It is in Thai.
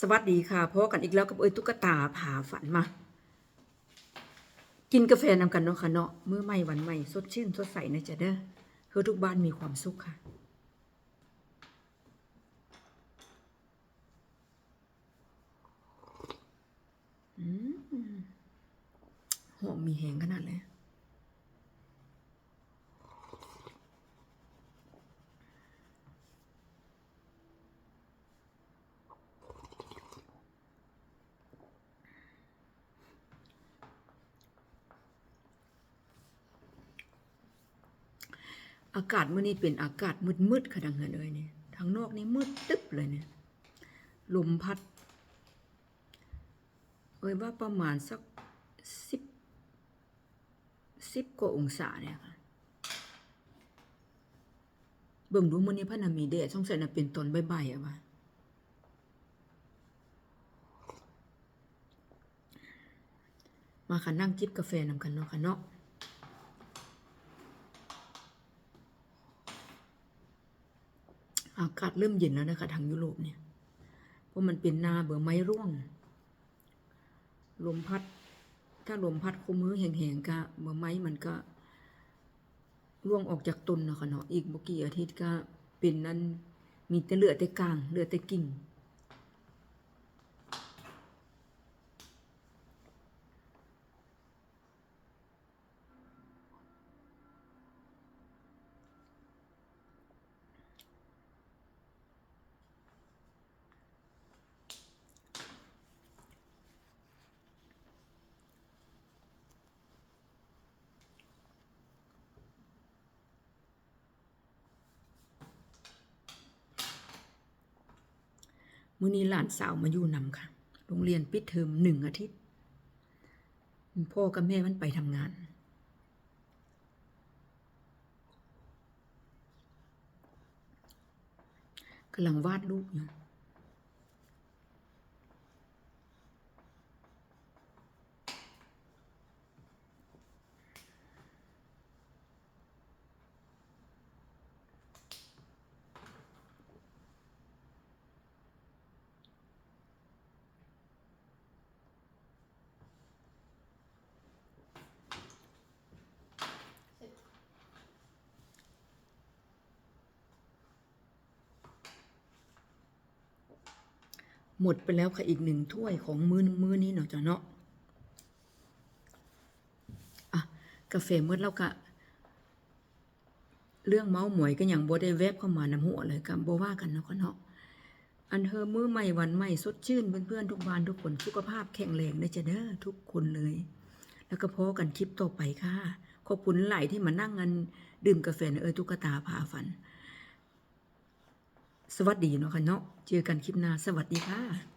สวัสดีค่ะพบกันอีกแล้วกับเอ้ยตุ๊กตาผาฝันมา กินกาแฟนำกันเนาะค่ะเนาะเมื้อใหม่วันใหม่สดชื่นสดใสนะจ๊ะเด้อเพื่อทุกบ้านมีความสุขค่ะ หอมมีแหงขนาดเลย อากาศมื้อนี้เป็นอากาศมืดๆค่ะดังนั้นเลยเนี่ยทางนอกนี่มืดตึ๊บเลยเนี่ยลมพัด เอ้ยว่าประมาณสักสิบสิบกว่าองศาเนี่ยค่ะ เบิ่งดูมื้อนี้พะนามีแดดสงสัยน่ะเป็นตอนบ่ายๆอะว่ามาค่ะนั่งจิบกาแฟนำกันเนาะค่ะเนาะ อากาศเริ่มเย็นแล้วนะคะ ทางยุโรปเนี่ย เพราะมันเป็นนาเบื่อไม้ร่วง ลมพัด ถ้าลมพัดคมมือแห่งๆก็เบื่อไม้มันก็ร่วงออกจากต้นนะคะเนาะอีกบ่กี่อาทิตย์ก็เป็นนั้นมีแต่เหลือแต่กลางเหลือแต่กิ่ง มื้อนี้หลานสาวมาอยู่นำค่ะ โรงเรียนปิดเทอมหนึ่งอาทิตย์พ่อกับแม่มันไปทำงาน กำลังวาดรูปอยู่ หมดไปแล้วค่ะอีกหนึ่งถ้วยของมือมือนี้เนาะจ้ะเนาะอะกาแฟหมดแล้วกะเรื่องเมาหมวยก็อย่างบ่ได้แวบเข้ามานำหัวเลยกับบ่ว่ากันเนาะก็เนาะอันเธอมือใหม่วันใหม่สดชื่นเพื่อนๆทุกบ้านทุกคนสุขภาพแข็งแรงได้จะเด้อทุกคนเลย แล้วก็พอกันคลิปต่อไปค่ะขอบคุณหลายที่มานั่งกันดื่มกาแฟเออตุ๊กตาพาฝัน สวัสดีเนาะค่ะเนาะเจอกันคลิปหน้าสวัสดีค่ะ